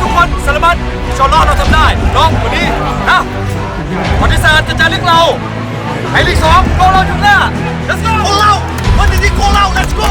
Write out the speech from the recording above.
ทุกคนสารบันชอลล่อเราทำได้น้องวันนี้นะประวัติศสตจะจารึกเราไทยลีกสองโกเราอยู่หน้า let's go โกเราวันนี้โกเรา let's go